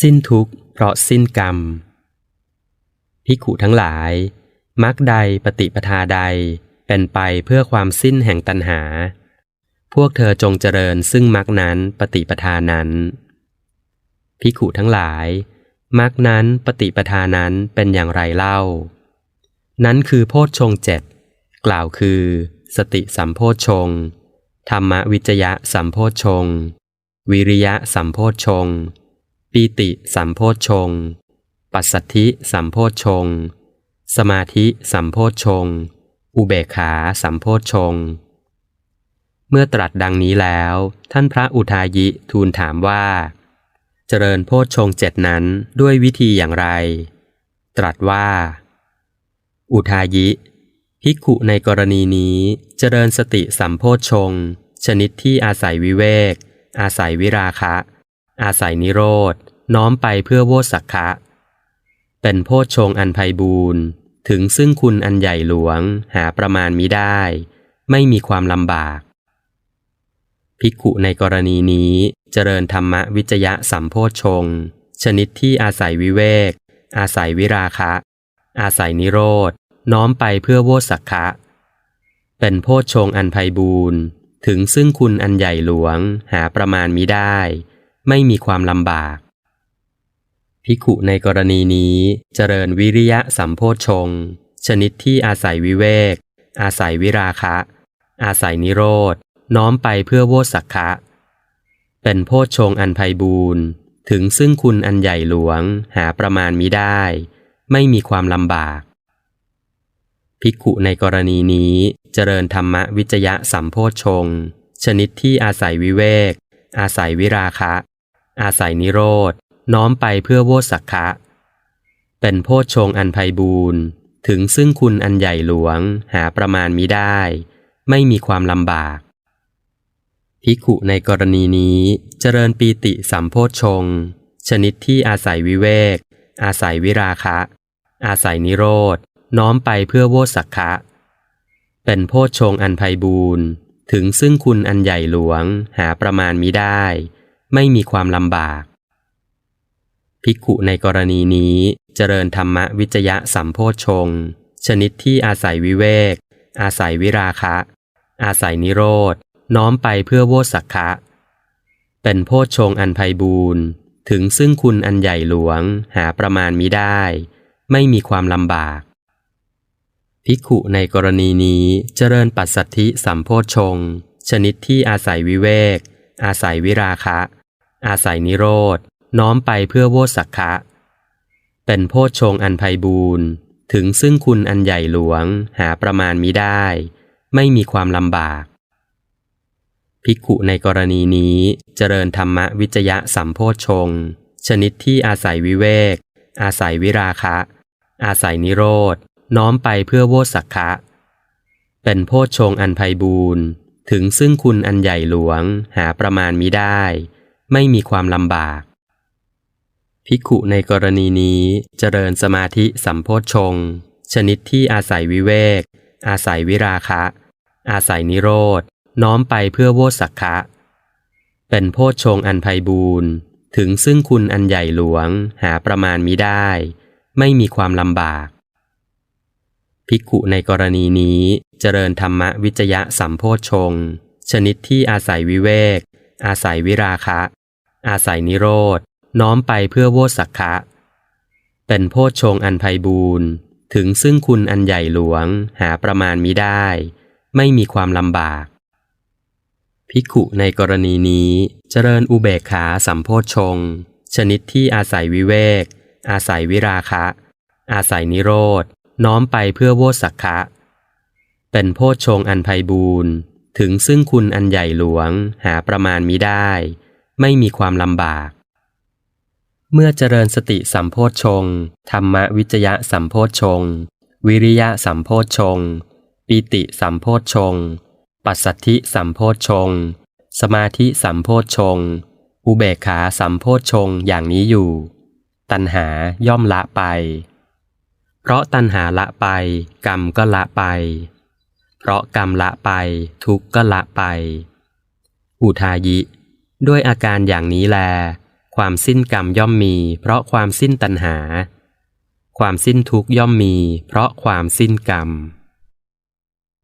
สิ้นทุกข์เพราะสิ้นกรรมพิขุทั้งหลายมักใดปฏิปทาใดเป็นไปเพื่อความสิ้นแห่งตัณหา พวกเธอจงเจริญซึ่งมักนั้นปฏิปทานั้นพิขุทั้งหลายมักนั้นปฏิปทานั้นเป็นอย่างไรเล่า นั้นคือโพชฌงเจ็ดกล่าวคือ สติสัมโพชฌงธรรมวิจยะสัมโพชฌงวิริยะสัมโพชฌงค์ ปีติสัมโพชง ปัสสัทธิสัมโพชง สมาธิสัมโพชง อุเบกขาสัมโพชง เมื่อตรัสดังนี้แล้ว ท่านพระอุทายิทูลถามว่า เจริญโพชงเจ็ดนั้นด้วยวิธีอย่างไร ตรัสว่า อุทายิภิกขุในกรณีนี้เจริญสติสัมโพชง ชนิดที่อาศัยวิเวก อาศัยวิราคะ อาศัยนิโรธน้อมไปเพื่อโวสักคะ เป็นโพชฌงอันไพบูรณ์ถึงซึ่งคุณอันใหญ่หลวงหาประมาณมิได้ ไม่มีความลำบาก ภิกขุในกรณีนี้เจริญธรรมวิจยะสัมโพชฌงชนิดที่อาศัยวิเวก อาศัยวิราคะ อาศัยนิโรธน้อมไปเพื่อโวสักคะ เป็นโพชฌงอันไพบูรณ์ถึงซึ่งคุณอันใหญ่หลวงหาประมาณมิได้ ไม่มีความลำบาก ภิกขุในกรณีนี้เจริญวิริยะสัมโพชฌงชนิดที่อาศัยวิเวก อาศัยวิราคะ อาศัยนิโรธ น้อมไปเพื่อโวสักคะ เป็นโพชฌงอันไพบูรณ์ถึงซึ่งคุณอันใหญ่หลวงหาประมาณมิได้ ไม่มีความลำบาก ภิกขุในกรณีนี้เจริญธรรมวิจยะสัมโพชฌงชนิดที่อาศัยวิเวก อาศัยวิราคะ อาศัยนิโรธน้อมไปเพื่อโวสักคะ เป็นโพชฌงอันไพบูรณ์ถึงซึ่งคุณอันใหญ่หลวงหาประมาณมิได้ ไม่มีความลำบากภิกขุในกรณีนี้เจริญปีติสัมโพชฌงชนิดที่อาศัยวิเวก อาศัยวิราคะ อาศัยนิโรธน้อมไปเพื่อโวสักคะ เป็นโพชฌงอันไพบูรณ์ถึงซึ่งคุณอันใหญ่หลวงหาประมาณมิได้ ไม่มีความลำบาก ภิกขุในกรณีนี้เจริญธรรมวิจยะสัมโพชง ชนิดที่อาศัยวิเวก อาศัยวิราคะ อาศัยนิโรธ น้อมไปเพื่อโวสักคะ เป็นโพชงอันไพบูรณ์ถึงซึ่งคุณอันใหญ่หลวงหาประมาณมิได้ ไม่มีความลำบาก ภิกขุในกรณีนี้เจริญปัสสัทธิสัมโพชง ชนิดที่อาศัยวิเวก อาศัยวิราคะ อาศัยนิโรธน้อมไปเพื่อโวสักคะเป็นโพชฌงอันไพบูรณ์ถึงซึ่งคุณอันใหญ่หลวงหาประมาณมิได้ ไม่มีความลำบาก ภิกขุในกรณีนี้เจริญธรรมวิจยะสัมโพชฌงชนิดที่อาศัยวิเวก อาศัยวิราคะ อาศัยนิโรธน้อมไปเพื่อโวสักคะเป็นโพชฌงอันไพบูรณ์ถึงซึ่งคุณอันใหญ่หลวงหาประมาณมิได้ ไม่มีความลำบาก ภิกขุในกรณีนี้เจริญสมาธิสัมโพชง ชนิดที่อาศัยวิเวก อาศัยวิราคะ อาศัยนิโรธ น้อมไปเพื่อโวสักคะ เป็นโพชงอันไพบูรณ์ถึงซึ่งคุณอันใหญ่หลวงหาประมาณมิได้ ไม่มีความลำบาก ภิกขุในกรณีนี้เจริญธรรมวิจยะสัมโพชง ชนิดที่อาศัยวิเวก อาศัยวิราคะ อาศัยนิโรธน้อมไปเพื่อโวสักคะเป็นโพชฌงอันไพบูรณ์ถึงซึ่งคุณอันใหญ่หลวงหาประมาณมิได้ ไม่มีความลำบาก ภิกขุในกรณีนี้เจริญอุเบกขาสัมโพชฌงชนิดที่อาศัยวิเวก อาศัยวิราคะ อาศัยนิโรธน้อมไปเพื่อโวสักคะ เป็นโพชฌงอันไพบูรณ์ถึงซึ่งคุณอันใหญ่หลวงหาประมาณมิได้ ไม่มีความลำบาก เมื่อเจริญสติสัมโพชฌงธรรมวิจยะสัมโพชฌงวิริยะสัมโพชฌงปิติสัมโพชฌงปัสสัทธิสัมโพชฌงสมาธิสัมโพชฌงอุเบกขาสัมโพชฌงอย่างนี้อยู่ ตัณหาย่อมละไป เพราะตัณหาละไป กรรมก็ละไป เพราะกรรมละไป ทุกข์ก็ละไป อุทายิ ด้วยอาการอย่างนี้แล ความสิ้นกรรมย่อมมี เพราะความสิ้นตัณหา ความสิ้นทุกย่อมมี เพราะความสิ้นกรรม